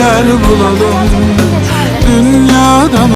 yer bulalım? Dünyadan